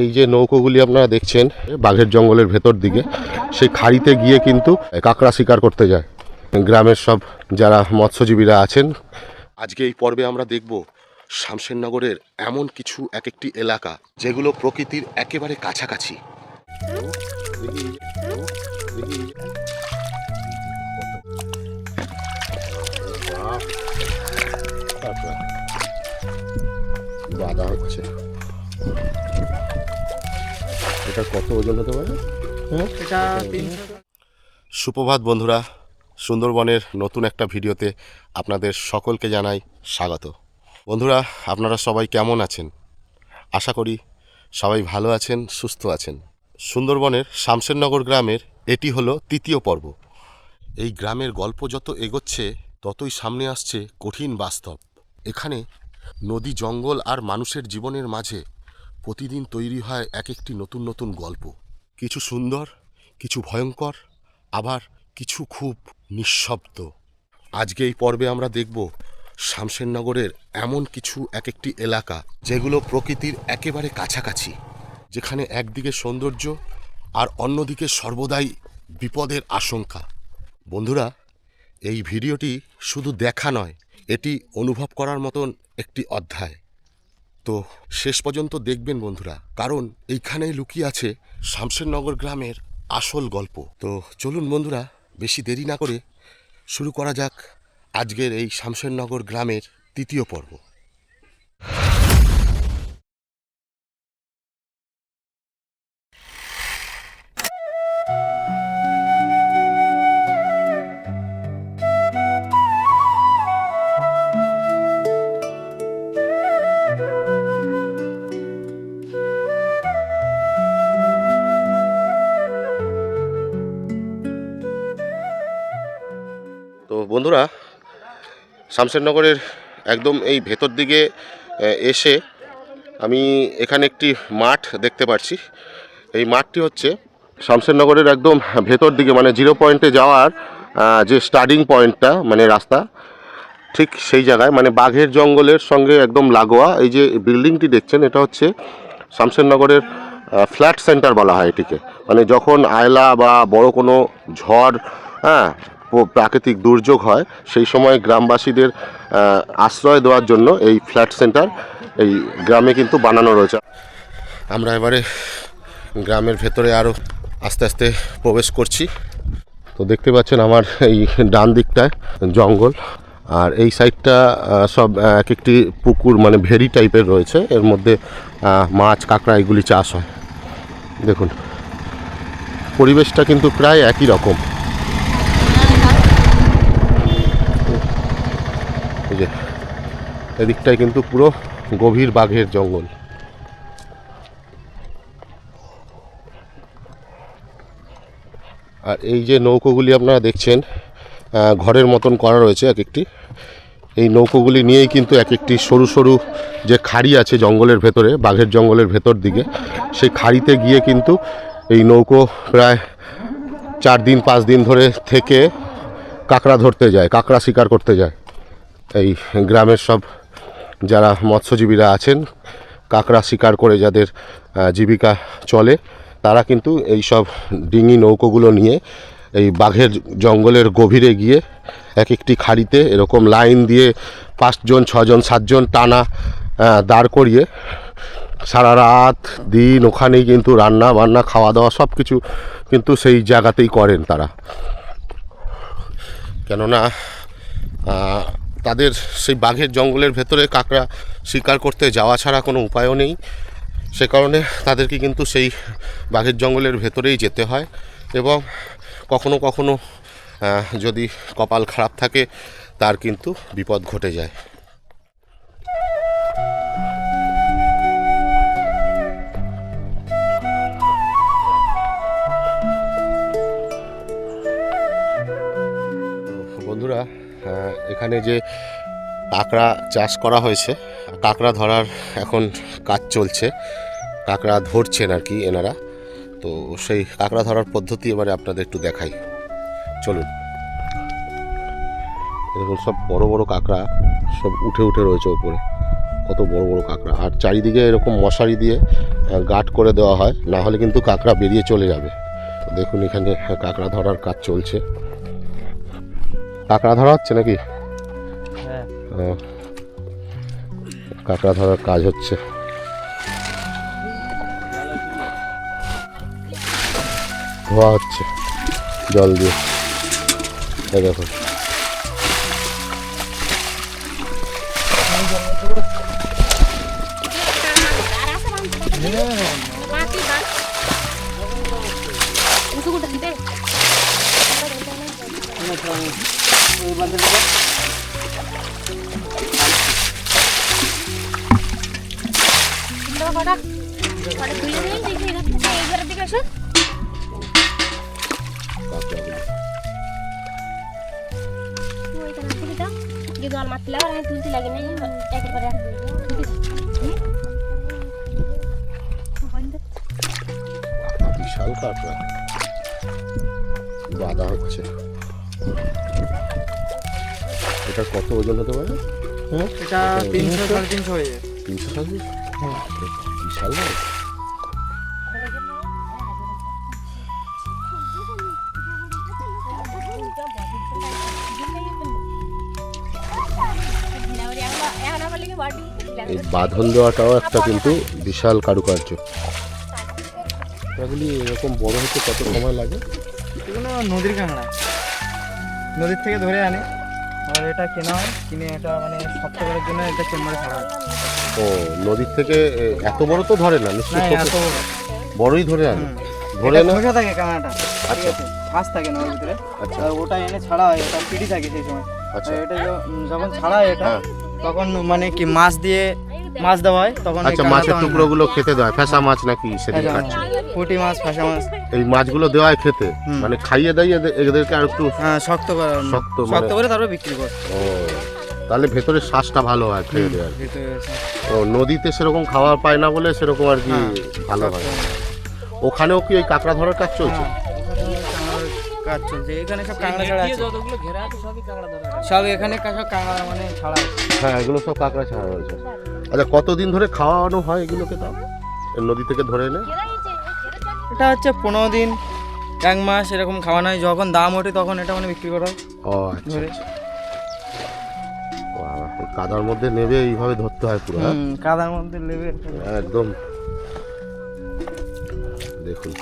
এই যে নৌকোগুলি আপনারা দেখছেন বাঘের জঙ্গলের ভেতর দিকে, সেই খাড়িতে গিয়ে কিন্তু কাঁকড়া শিকার করতে যায়। গ্রামের সব যারা মৎস্যজীবীরা আছেন, আজকে এই পর্বে আমরা দেখব শামশেরনগরের এমন কিছু এক একটি এলাকা যেগুলো প্রকৃতির একেবারে কাছাকাছি। বাধা হচ্ছে। এটা কত ওজন হতে পারে? সুপ্রভাত বন্ধুরা সুন্দরবনের নতুন একটা ভিডিওতে আপনাদের সকলকে জানাই স্বাগত। বন্ধুরা, আপনারা সবাই কেমন আছেন? আশা করি সবাই ভালো আছেন, সুস্থ আছেন। সুন্দরবনের শামশেরনগর গ্রামের এটি হলো তৃতীয় পর্ব। এই গ্রামের গল্প যত এগোচ্ছে, ততই সামনে আসছে কঠিন বাস্তব। এখানে নদী, জঙ্গল আর মানুষের জীবনের মাঝে প্রতিদিন তৈরি হয় এক একটি নতুন নতুন গল্প। কিছু সুন্দর, কিছু ভয়ঙ্কর, আবার কিছু খুব নিঃশব্দ। আজকে এই পর্বে আমরা দেখব শামশেরনগরের এমন কিছু এক একটি এলাকা যেগুলো প্রকৃতির একেবারে কাছাকাছি, যেখানে একদিকে সৌন্দর্য আর অন্যদিকে সর্বদাই বিপদের আশঙ্কা। বন্ধুরা, এই ভিডিওটি শুধু দেখা নয়, এটি অনুভব করার মতন একটি অধ্যায়। তো শেষ পর্যন্ত দেখবেন বন্ধুরা, কারণ এইখানেই লুকিয়ে আছে শামশেরনগর গ্রামের আসল গল্প। তো চলুন বন্ধুরা, বেশি দেরি না করে শুরু করা যাক আজকের এই শামশেরনগর গ্রামের তৃতীয় পর্ব। বন্ধুরা শামশেরনগরের একদম এই ভেতর দিকে এসে আমি এখানে একটি মাঠ দেখতে পাচ্ছি। এই মাঠটি হচ্ছে শামশেরনগরের একদম ভেতর দিকে মানে জিরো পয়েন্টে যাওয়ার যে স্টার্টিং পয়েন্টটা মানে রাস্তা, ঠিক সেই জায়গায় মানে বাঘের জঙ্গলের সঙ্গে একদম লাগোয়া, এই যে বিল্ডিংটি দেখছেন, এটা হচ্ছে শামশেরনগরের ফ্ল্যাট সেন্টার বলা হয় এটিকে। মানে যখন আয়লা বা বড় কোনো ঝড় হ্যাঁ প্রাকৃতিক দুর্যোগ হয়, সেই সময় গ্রামবাসীদের আশ্রয় দেওয়ার জন্য এই ফ্ল্যাট সেন্টার এই গ্রামে কিন্তু বানানো রয়েছে। আমরা এবারে গ্রামের ভেতরে আরও আস্তে আস্তে প্রবেশ করছি। তো দেখতে পাচ্ছেন আমার এই ডান দিকটায় জঙ্গল, আর এই সাইডটা সব এক একটি পুকুর মানে ভেরি টাইপের রয়েছে। এর মধ্যে মাছ, কাঁকড়া এগুলি চাষ হয়। দেখুন, পরিবেশটা কিন্তু প্রায় একই রকম। যে, এদিকটায় কিন্তু পুরো গভীর বাঘের জঙ্গল। আর এই যে নৌকোগুলি আপনারা দেখছেন ঘরের মতন করা রয়েছে এক একটি। এই নৌকোগুলি নিয়েই কিন্তু এক একটি সরু সরু যে খাড়ি আছে জঙ্গলের ভেতরে, বাঘের জঙ্গলের ভেতর দিকে, সেই খাড়িতে গিয়ে কিন্তু এই নৌকো প্রায় চার দিন, পাঁচ দিন ধরে থেকে কাঁকড়া ধরতে যায়, কাঁকড়া শিকার করতে যায়। এই গ্রামের সব যারা মৎস্যজীবীরা আছেন, কাঁকড়া শিকার করে যাদের জীবিকা চলে, তারা কিন্তু এই সব ডিঙি নৌকোগুলো নিয়ে এই বাঘের জঙ্গলের গভীরে গিয়ে এক একটি খাড়িতে এরকম লাইন দিয়ে পাঁচজন, ছজন, সাতজন টানা দাঁড় করিয়ে সারা রাত দিন ওখানেই কিন্তু রান্না বান্না খাওয়া দাওয়া সব কিছু কিন্তু সেই জায়গাতেই করেন তারা। কেননা তাদের সেই বাঘের জঙ্গলের ভেতরে কাঁকড়া শিকার করতে যাওয়া ছাড়া কোনো উপায়ও নেই। সে কারণে তাদেরকে কিন্তু সেই বাঘের জঙ্গলের ভেতরেই যেতে হয় এবং কখনো কখনো যদি কপাল খারাপ থাকে, তার কিন্তু বিপদ ঘটে যায়। বন্ধুরা এখানে যে কাঁকড়া চাষ করা হয়েছে, কাঁকড়া ধরার এখন কাজ চলছে, কাঁকড়া ধরছেন আর কি এনারা। তো সেই কাঁকড়া ধরার পদ্ধতি এবারে আপনাদের একটু দেখাই। চলুন। এরকম সব বড় বড় কাঁকড়া সব উঠে উঠে রয়েছে ওপরে। কত বড় বড় কাঁকড়া। আর চারিদিকে এরকম মশারি দিয়ে গার্ড করে দেওয়া হয়, না হলে কিন্তু কাঁকড়া বেরিয়ে চলে যাবে। দেখুন এখানে কাঁকড়া ধরার কাজ চলছে। কাঁকড়া ধরা হচ্ছে নাকি? হ্যাঁ। কাঁকড়া ধরার কাজ হচ্ছে। ধোয়া হচ্ছে জল দিয়ে। দেখো। Thank you. দাও যে জল মারছিল আর তুলতে লাগে না একেবারে বিশাল কাঁকড়া বাঁধা হচ্ছে। এটা কত ওজন হতে পারে? এটা তিনশো সাড়ে তিনশো হয়ে যায় তিনশো সাড়ে বিশাল না? এই বাঁধন দেওয়াটাও একটা কিন্তু বিশাল কারুকার্য। এগুলি এরকম বড় হতে কত সময় লাগে? এগুলো নদীর কাঁকড়া। নদীর থেকে ধরে আনে। আর এটা কেনা হয়। কিনে এটা মানে করার জন্য এটা চেম্বারে ছাড়া হয়। ও নদীর থেকে এত বড় তো ধরে না নিশ্চয়ই এত বড়। বড়ই ধরে আনে। ধরে না? খোসা থাকে ঠিক আচ্ছা। ফাঁস থাকে না ওর ভিতরে। আচ্ছা। আর ওটা এনে ছাড়া হয় ওটা পিটি থাকে সেই সময়। আচ্ছা। এটা যখন ছাড়া হয় এটা হ্যাঁ। তখন মানে কি মাছ দিয়ে মাছ দেওয়া হয় তখন এই আচ্ছা মাছের অনেক- টুকরোগুলো খেতে দেয় ফ্যাসা মাছ নাকি সেদিন হ্যাঁ, খাচ্ছে পুঁটি মাছ ফাঁসা মাছ। এই মাছগুলো দেওয়ায় খেতে? হুম। মানে খাইয়ে দেয় এদের- এদেরকে আর একটু হ্যাঁ শক্ত করা শক্ত মানে- শক্ত করে তারপর বিক্রি করে ও তাহলে ভেতরে শ্বাসটা ভালো হয় খেয়ে দেয় আর কি। ভিতরে আছে। ও নদীতে সেরকম খাওয়া পায় না বলে সেরকম আর কি হ্যাঁ, ভালো হয়। ওখানেও কি ওই কাঁকড়া ধরার কাজ চলছে? হ্যাঁ, কাঁকড়ার কাজ চলছে। এখানে সব কাঁকড়া ছাড়া আছে। সব এখানে কা- সব কাঁকড়া মানে ছাড়া আছে। হ্যাঁ এগুলো সব কাঁকড়া ছাড়া রয়েছে। আচ্ছা কতদিন ধরে খাওয়ানো হয় এগুলোকে তাও? নদী থেকে ধরে এনে? এটা হচ্ছে পনেরো দিন এক মাস এরকম খাওয়ানো হয়। যখন দাম ওঠে তখন এটা মানে বিক্রি করা হয়। ও আচ্ছা ধরে। কাদার মধ্যে নেবে এইভাবে ধরতে হয় পুরো হ্যাঁ? কাদার মধ্যে লেবে একদম। দেখুন।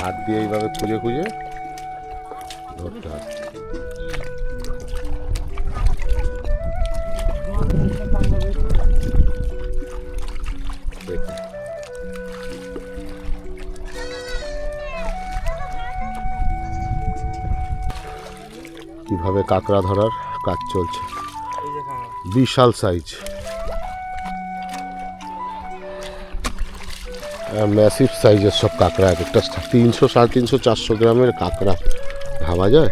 হাত দিয়ে এইভাবে খুঁজে খুঁজে ধরতে হয়। কীভাবে কাঁকড়া ধরার কাজ চলছে। বিশাল সাইজ ম্যাসিভ সাইজের সব কাঁকড়া এক একটা তিনশো সাড়ে তিনশো চারশো গ্রামের কাঁকড়া ভাবা যায়?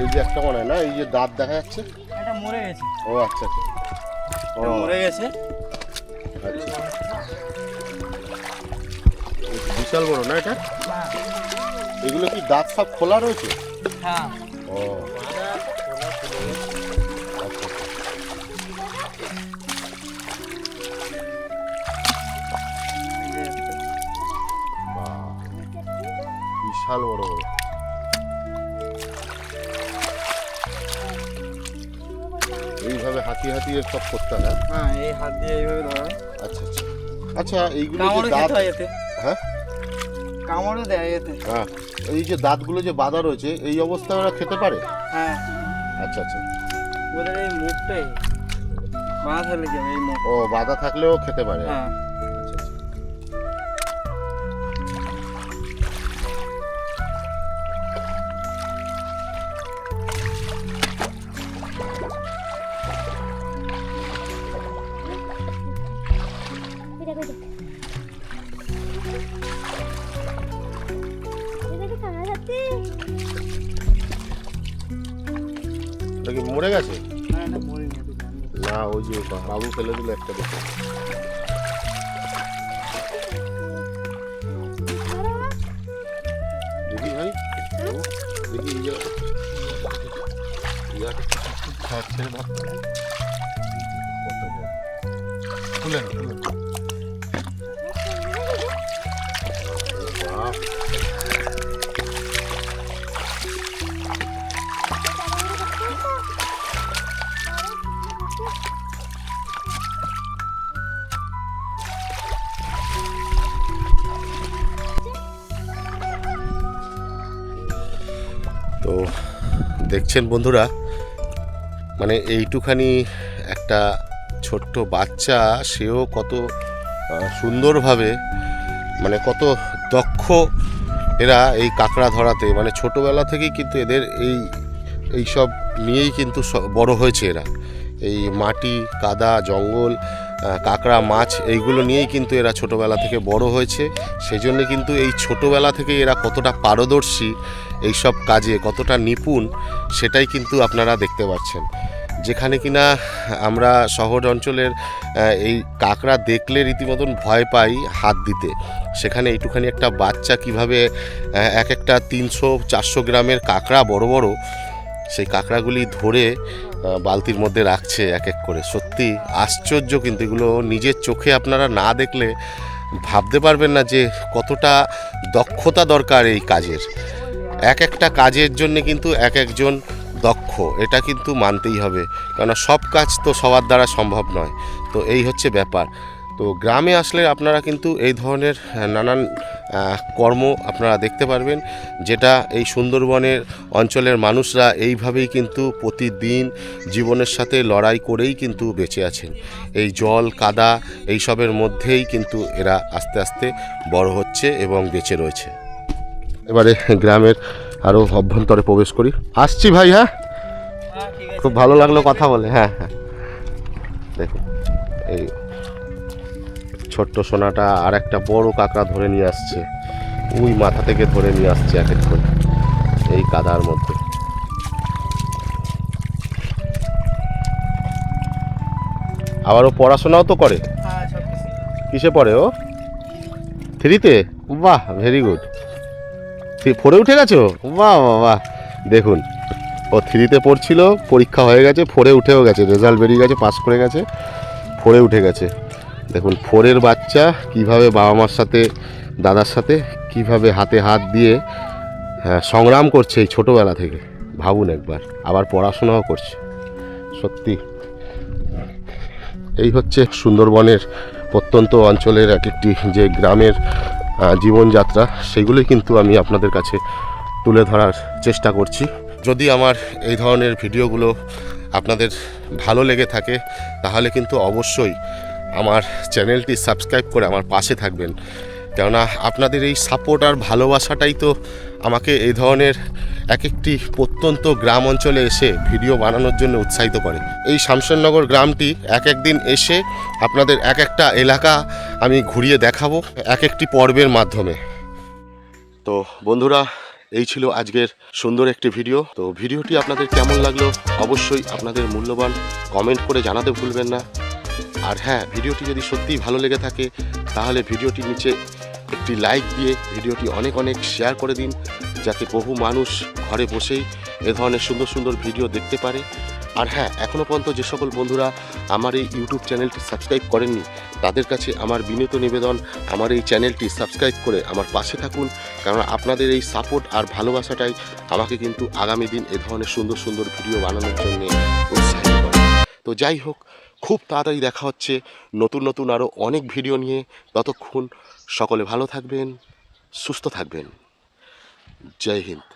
এই যে একটা মনে না এই যে দাঁত দেখা যাচ্ছে? এটা মরে গেছে। ও আচ্ছা। আচ্ছা ও। মরে গেছে। আচ্ছা। বিশাল বড় না এটা? এগুলো কি দাঁত সব খোলা রয়েছে? হ্যাঁ। ও। বিশাল বড় বড়। এইভাবে হাতিয়ে হাতিয়ে সব করতে হয় হ্যাঁ? এই হাত দিয়ে এইভাবে ধরা আচ্ছা আচ্ছা। আচ্ছা এইগুলো দাঁত কামড়ও দেয় এতে। হ্যাঁ এই যে দাঁতগুলো যে বাঁধা রয়েছে এই অবস্থায় ওরা খেতে পারে? হ্যাঁ। আচ্ছা আচ্ছা। ওদের এই মুখটাই বাঁধা লেগে এই মুখ। ও বাঁধা থাকলেও খেতে পারে? হ্যাঁ। এটা কি কাঁকড়া যাচ্ছে গেছে না মরে নদী না ওই যে বাবু ফেলে দিল একটা দেখে। দেখি ভাই? দেখি ইয়া হ্যাঁ, ছেড়ে দেখছেন বন্ধুরা মানে এইটুখানি একটা ছোট্ট বাচ্চা, সেও কত সুন্দরভাবে মানে কত দক্ষ এরা এই কাঁকড়া ধরাতে মানে ছোটোবেলা থেকেই কিন্তু এদের এই এই সব নিয়েই কিন্তু বড় হয়েছে এরা। এই মাটি, কাদা, জঙ্গল কাঁকড়া, মাছ এইগুলো নিয়েই কিন্তু এরা ছোটোবেলা থেকে বড় হয়েছে। সেই জন্য কিন্তু এই ছোটোবেলা থেকে এরা কতটা পারদর্শী এই সব কাজে, কতটা নিপুণ সেটাই কিন্তু আপনারা দেখতে পাচ্ছেন। যেখানে কিনা আমরা শহর অঞ্চলের এই কাঁকড়া দেখলে রীতিমতন ভয় পাই হাত দিতে। সেখানে এইটুখানি একটা বাচ্চা কীভাবে এক একটা তিনশো, চারশো গ্রামের কাঁকড়া বড় বড়, সেই কাঁকড়াগুলি ধরে বালতির মধ্যে রাখছে এক এক করে। সত্যি আশ্চর্য কিন্তু এগুলো নিজের চোখে আপনারা না দেখলে ভাবতে পারবেন না যে কতটা দক্ষতা দরকার এই কাজের। এক একটা কাজের জন্য কিন্তু এক একজন দক্ষ, এটা কিন্তু মানতেই হবে। কেননা সব কাজ তো সবার দ্বারা সম্ভব নয়। তো এই হচ্ছে ব্যাপার। তো গ্রামে আসলে আপনারা কিন্তু এই ধরনের নানান কর্ম আপনারা দেখতে পারবেন যেটা এই সুন্দরবনের অঞ্চলের মানুষরা এইভাবেই কিন্তু প্রতিদিন জীবনের সাথে লড়াই করেই কিন্তু বেঁচে আছেন। এই জল কাদা এইসবের মধ্যেই কিন্তু এরা আস্তে আস্তে বড় হচ্ছে এবং বেঁচে রয়েছে। এবারে গ্রামের আরও অভ্যন্তরে প্রবেশ করি। আসছি ভাই হ্যাঁ? হ্যাঁ খুব ভালো লাগল কথা বলে হ্যাঁ হ্যাঁ। দেখুন এই ছোট্ট সোনাটা আর একটা বড় কাঁকড়া ধরে নিয়ে আসছে। ওই মাথা থেকে ধরে নিয়ে আসছে এক এক করে এই কাদার মধ্যে। আবার ও পড়াশোনাও তো করে? হ্যাঁ কিসে পড়ে ও? থ্রিতে? বাহ ভেরি গুড। ফোরে উঠে গেছো বাহ বাহ বাহ। দেখুন ও থ্রিতে পড়ছিল পরীক্ষা হয়ে গেছে ফোরে উঠেও গেছে রেজাল্ট বেরিয়ে গেছে পাস করে গেছে ফোরে উঠে গেছে। দেখুন ফোরের বাচ্চা কীভাবে বাবা মার সাথে দাদার সাথে কীভাবে হাতে হাত দিয়ে হ্যাঁ, সংগ্রাম করছে এই ছোটোবেলা থেকে। ভাবুন একবার আবার পড়াশোনাও করছে। সত্যি। এই হচ্ছে সুন্দরবনের প্রত্যন্ত অঞ্চলের এক একটি যে গ্রামের জীবনযাত্রা সেগুলোই কিন্তু আমি আপনাদের কাছে তুলে ধরার চেষ্টা করছি। যদি আমার এই ধরনের ভিডিওগুলো আপনাদের ভালো লেগে থাকে তাহলে কিন্তু অবশ্যই আমার চ্যানেলটি সাবস্ক্রাইব করে আমার পাশে থাকবেন। কেননা আপনাদের এই সাপোর্ট আর ভালোবাসাটাই তো আমাকে এই ধরনের এক একটি প্রত্যন্ত গ্রাম অঞ্চলে এসে ভিডিও বানানোর জন্য উৎসাহিত করে। এই শামশেরনগর গ্রামটি এক একদিন এসে আপনাদের এক একটা এলাকা আমি ঘুরিয়ে দেখাবো এক একটি পর্বের মাধ্যমে। তো বন্ধুরা, এই ছিল আজকের সুন্দর একটি ভিডিও। তো ভিডিওটি আপনাদের কেমন লাগল? অবশ্যই আপনাদের মূল্যবান কমেন্ট করে জানাতে ভুলবেন না। আর হ্যাঁ ভিডিওটি যদি সত্যিই ভালো লেগে থাকে, তাহলে ভিডিওটির নিচে একটি লাইক দিয়ে ভিডিওটি অনেক অনেক শেয়ার করে দিন, যাতে বহু মানুষ ঘরে বসেই এ ধরনের সুন্দর সুন্দর ভিডিও দেখতে পারে। আর হ্যাঁ এখনও পর্যন্ত যে সকল বন্ধুরা আমার এই ইউটিউব চ্যানেলটি সাবস্ক্রাইব করেননি, তাদের কাছে আমার বিনীত নিবেদন, আমার এই চ্যানেলটি সাবস্ক্রাইব করে আমার পাশে থাকুন, কারণ আপনাদের এই সাপোর্ট আর ভালোবাসাটাই আমাকে কিন্তু আগামী দিন এ ধরনের সুন্দর সুন্দর ভিডিও বানানোর জন্য উৎসাহিত করে। তো যাই হোক খুব তাড়াতাড়ি দেখা হচ্ছে। নতুন নতুন আরও অনেক ভিডিও নিয়ে। ততক্ষণ সকলে ভালো থাকবেন, সুস্থ থাকবেন। জয় হিন্দ।